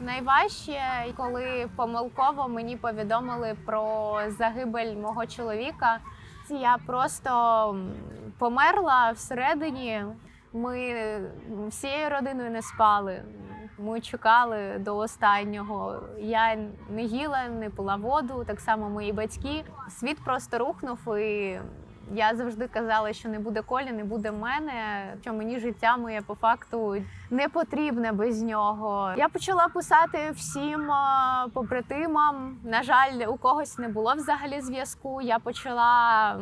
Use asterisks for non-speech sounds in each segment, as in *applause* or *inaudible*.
Найважче, коли помилково мені повідомили про загибель мого чоловіка. Я просто померла всередині. Ми всією родиною не спали. Ми чекали до останнього. Я не їла, не пила воду. Так само мої батьки. Світ просто рухнув, і я завжди казала, що не буде колі, не буде мене. Що мені життя моє по факту не потрібне без нього. Я почала писати всім побратимам. На жаль, у когось не було взагалі зв'язку. Я почала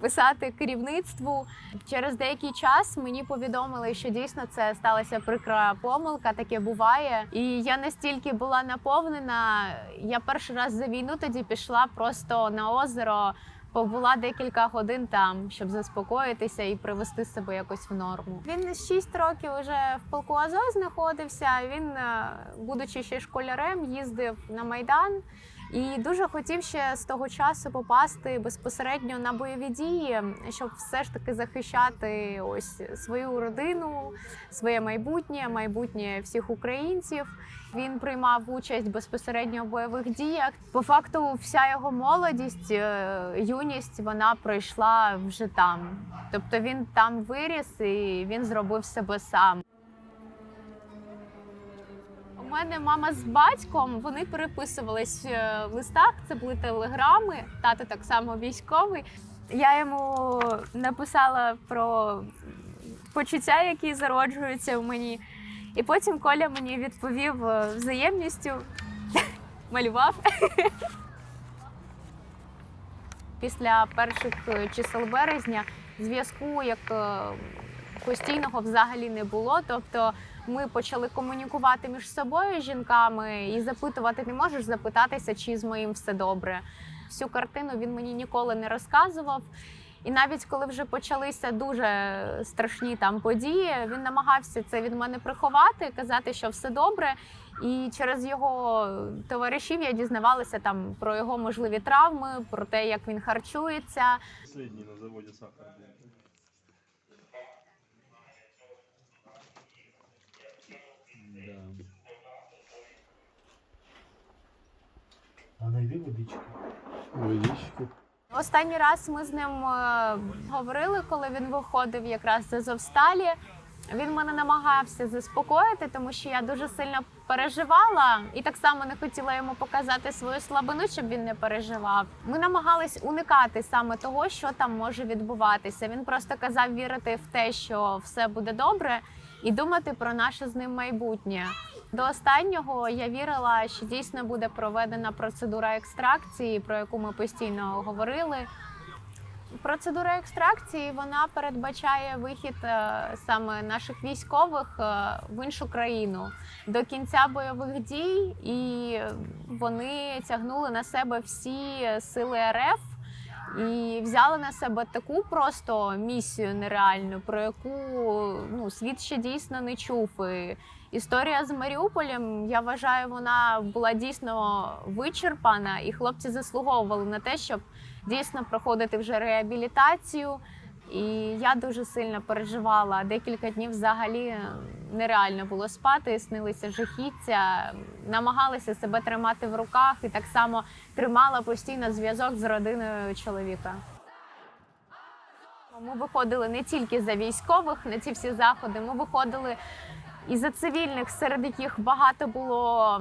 писати керівництву. Через деякий час мені повідомили, що дійсно це сталася прикра помилка. Таке буває. І я настільки була наповнена. Я перший раз за війну тоді пішла просто на озеро. Побула декілька годин там, щоб заспокоїтися і привести себе якось в норму. Він 6 років вже в полку Азов знаходився. Він, е, будучи ще школярем, їздив на майдан і дуже хотів ще з того часу попасти безпосередньо на бойові дії, щоб все ж таки захищати ось свою родину, своє майбутнє, майбутнє всіх українців. Він приймав участь безпосередньо в бойових діях. По факту, вся його молодість, е, юність вона пройшла вже там. Тобто він там виріс і він зробив себе сам. Мене мама з батьком вони переписувались е, в листах. Це були телеграми. Тато так само військовий. Я йому написала про почуття, які зароджуються в мені. І потім Коля мені відповів е, взаємністю, *laughs* малював. *laughs* Після перших е, чисел березня зв'язку як постійного взагалі не було. Тобто ми почали комунікувати між собою жінками і запитувати не можеш запитатися, чи з моїм все добре. Всю картину він мені ніколи не розказував. І навіть коли вже почалися дуже страшні там події, він намагався це від мене приховати, казати, що все добре. І через його товаришів я дізнавалася там про його можливі травми, про те, як він харчується. Последний на заводе сахар. А найди водичку. Водичку. Останній раз ми з ним е, говорили, коли він виходив якраз з Азовсталі. Він мене намагався заспокоїти, тому що я дуже сильно переживала і так само не хотіла йому показати свою слабину, щоб він не переживав. Ми намагались уникати саме того, що там може відбуватися. Він просто казав вірити в те, що все буде добре, і думати про наше з ним майбутнє. До останнього я вірила, що дійсно буде проведена процедура екстракції, про яку ми постійно говорили. Процедура екстракції вона передбачає вихід е, саме наших військових е, в іншу країну до кінця бойових дій, і вони тягнули на себе всі сили РФ і взяли на себе таку просто місію нереальну, про яку ну світ ще дійсно не чув. І історія з Маріуполем, я вважаю, вона була дійсно вичерпана, і хлопці заслуговували на те, щоб дійсно проходити вже реабілітацію. І я дуже сильно переживала. Декілька днів взагалі нереально було спати, снилися жахіття, намагалася себе тримати в руках і так само тримала постійно зв'язок з родиною чоловіка. Ми виходили не тільки за військових на ці всі заходи, ми виходили і за цивільних, серед яких багато було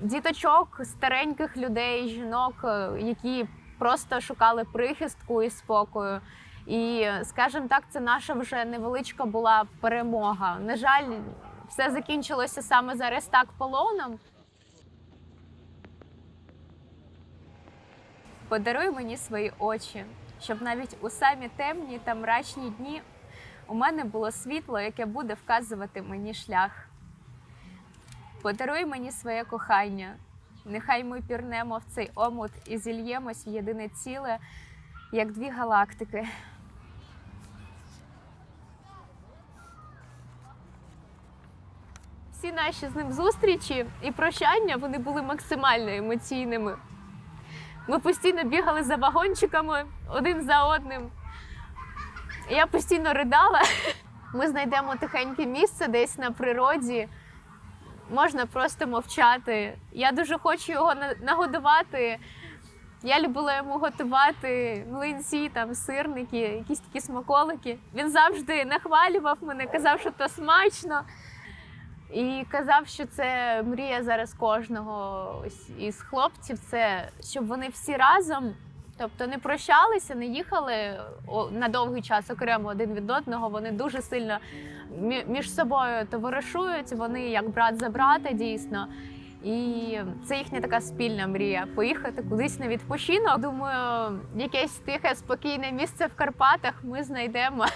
діточок, стареньких людей, жінок, е, які просто шукали прихистку і спокою. І, скажімо так, це наша вже невеличка була перемога. На жаль, все закінчилося саме зараз так полоном. Подаруй мені свої очі, щоб навіть у самі темні та мрачні дні у мене було світло, яке буде вказувати мені шлях. Подаруй мені своє кохання. Нехай ми пірнемо в цей омут і зільємось в єдине ціле, як дві галактики. Всі наші з ним зустрічі і прощання вони були максимально емоційними. Ми постійно бігали за вагончиками один за одним. Я постійно ридала. *laughs* Ми знайдемо тихеньке місце десь на природі. Можна просто мовчати. Я дуже хочу його нагодувати. Я любила йому готувати млинці, там сирники, якісь такі смаколики. Він завжди нахвалював мене, казав, що то смачно. І казав, що це мрія зараз кожного із хлопців. Це щоб вони всі разом, тобто не прощалися, не їхали на довгий час окремо один від одного. Вони дуже сильно між собою товаришують. Вони як брат за брата, дійсно. І це їхня така спільна мрія поїхати кудись на відпочинок. Думаю, якесь тихе, спокійне місце в Карпатах ми знайдемо.